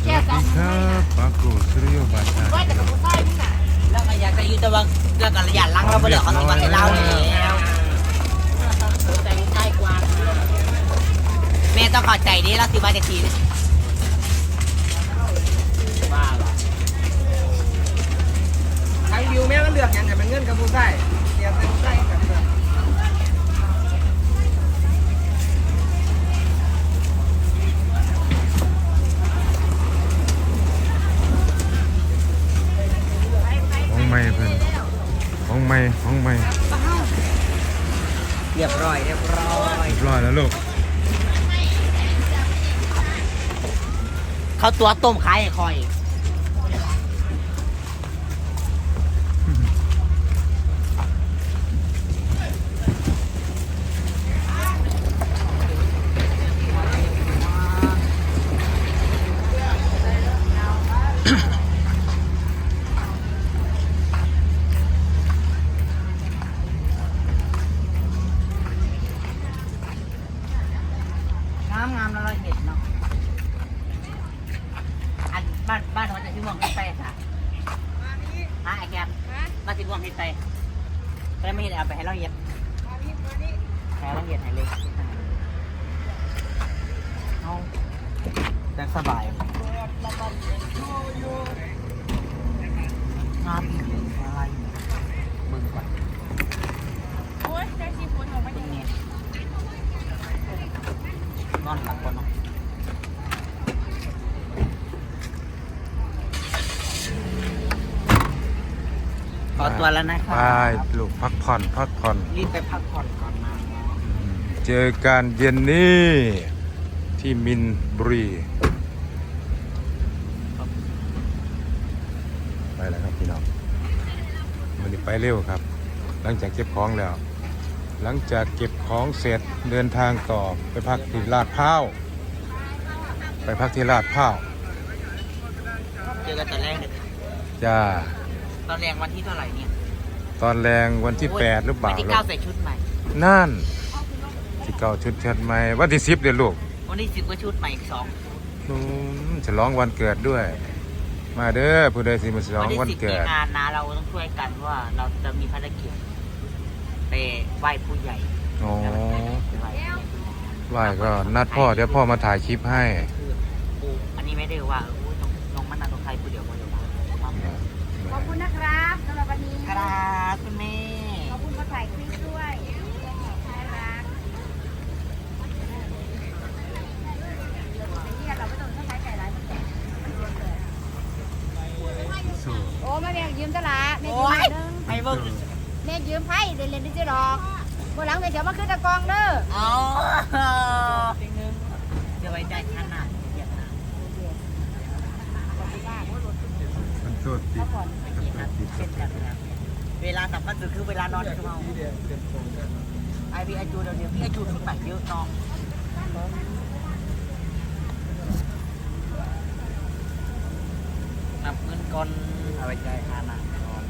สวัสดีครับปาโกสุริโยบาชาว่าแต่กับผู้ชายนี่น่ะแล้วก็อยากจะอยู่แต่ว่าแล้วก็อยากลังเราไปเดี๋ยวเขาต้องมาให้เราแล้วใจใกล้กว่าแม่ต้องเข้าใจดิเราสิบาทีนี่ว่ เขาตัวต้มขายให้คอยง วงเฮ็ดไปค่ะฮะไอ้แกมบ้านชื่อม่วงเฮ็ดไปแต่ไม่เห็นเอาไปให้เราเห็ดให้เราเห็ดให้เลยเอาแต่สบายงามอะไรมึงก่อน โอ้ยได้ชีฝนออกมา เป็ อน ย่าง ไง นี้ นอนหลับก่อนเนาะ ขอตัวแล้วนะคไปรับลูกพักผ่อนพักผ่อน รีบไปพักผ่อนก่อนนะเจอกันเย็นนี้ที่มินบุรีไปแล้วครับพี่น้องวันนี้ไปเร็วครับ หลังจากเก็บของแล้ว หลังจากเก็บของเสร็จเดินทางต่อไปพักที่ลาดพร้าวไปพักที่ลาดพร้าวเจอกันตอนแรกเนี่ยจ้า ตอนแรกวันที่เท่าไหร่เนี่ยตอนแรงวันที่ 8 หรือเปล่าวันที่ลูเก้ากใส่ชุดใหม่ นั่นที่เก่าชุดเชิดใหม่วันที่สิบเดือนลูกวันที่สิบก็ชุดใหม่อีกสองอืมฉลองวันเกิดด้วย มาเด้อผู้ใดสิมาฉลอวังที่วันสิบมีเกิดงานนะเราต้องช่วยกันว่าเราจะมีภารกิจไปไหว้ผู้ใหญ่อ๋อไปไหว้ผู้ใหญ่ไหว้ก็นัดพ่อเดี๋ยวพ่อมาถ่ายคลิปให้คือปูอันนี้ไม่ได้ว่า ขอบคุณนะครับสำหรับวันนี้ครับคุณแม่ ขอบคุณมาถ่ายคลิปด้วยน่ารักเนี่ยเราไม่ต้องใช้ไก่ร้ายมันแก่สู้โอ้แม่แม่ยืมตลาดแม่ยืโอ้มยหนึ่งไม่เบิ่งแม่ยืมไพ่เล่นเล่นดิจิดอกวันหลังแม่จะมาขึ้นตะกองเด้ออ๋อจะไว้ใจขนาดเดียวนะ มันสู้ติดเวลาสำคัญสุดคือเวลานอนคือเมาไอพี่ไอจูเดี๋ยวนี้พี่ไอจูชุดใหม่เยอะเนาะนับเงินก่อนเอาไว้ใจขนาดก่อน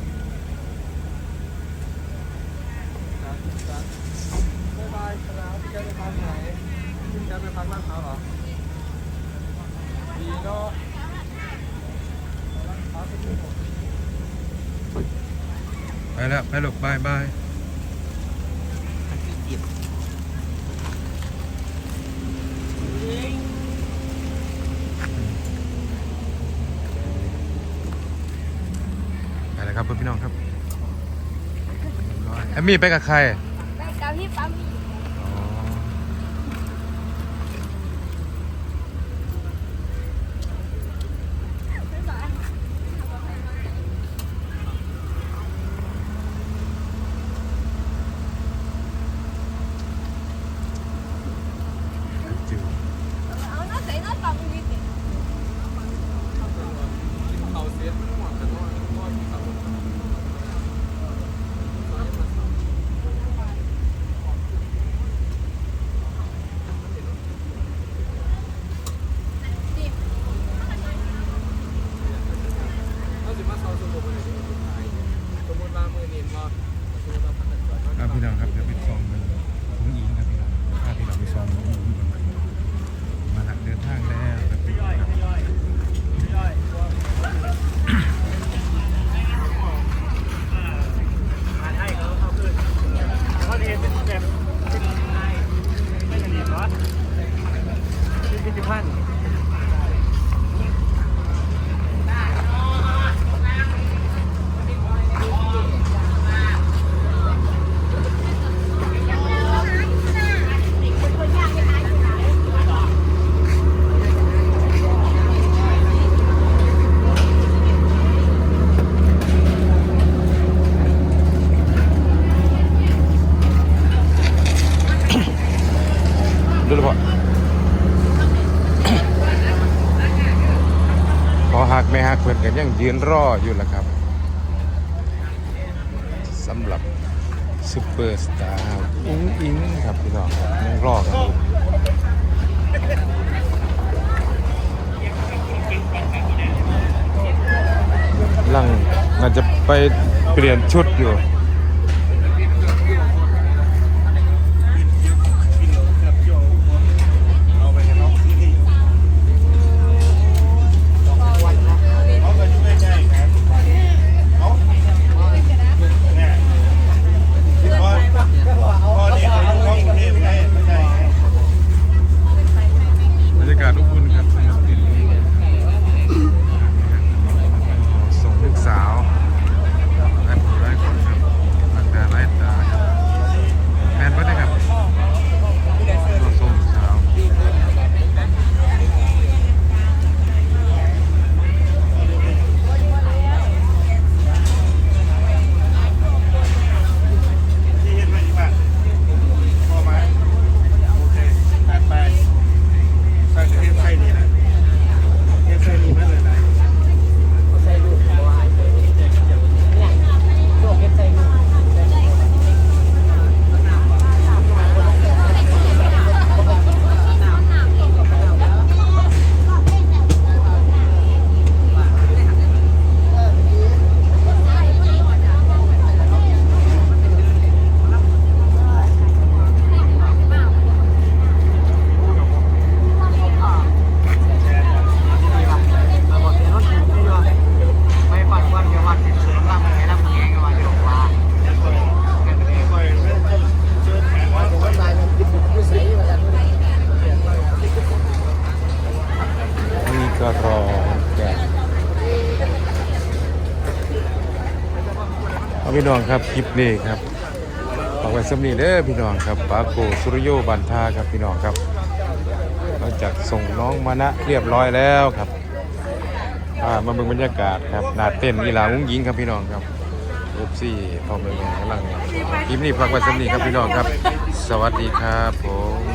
บ๊ายบายครับพี่แกไปพักไหนพี่แกไปพักลาดพร้าวเหรอดีเนาะ ไป แล้วไปลูกบายบายไปแล้วครับพี่น้องครับแอมมี่ไปกับใคร ไปกับพี่ปั๊ม พี่น้งครับเดี๋ยวไปซ้อมกันผมอิงครับพี่น้องพาพี่น้องไปซ้อมผมอิงกันมาหักเดินทางแล้วครับพี่น้องครับเป็นสิบพัน รือพอหักไม่หักเพื่อนกันยังยืนรออยู่ละครับสำหรับซูเปอร์สตาร์อุ้งอิงครับพี่น้องครับยังรอกันอยู่ลังอาจจะไปเปลี่ยนชุดอยู่ พี่น้องครับคลิปนี้ครับฝากไว้สำนีเด้อพี่น้องครับปาโกสุริโยบันทาครับพี่น้องครับหลังจากส่งน้องมานะเรียบร้อยแล้วครับมาเบิ่งบรรยากาศครับหนาเต้นอีหลาวุ้งยิงครับพี่น้องครับเอฟซีพ่อม่แม่กำลังคลิปนี้ฝากไว้สำนีครับพี่น้องครับ สวัสดีครับผม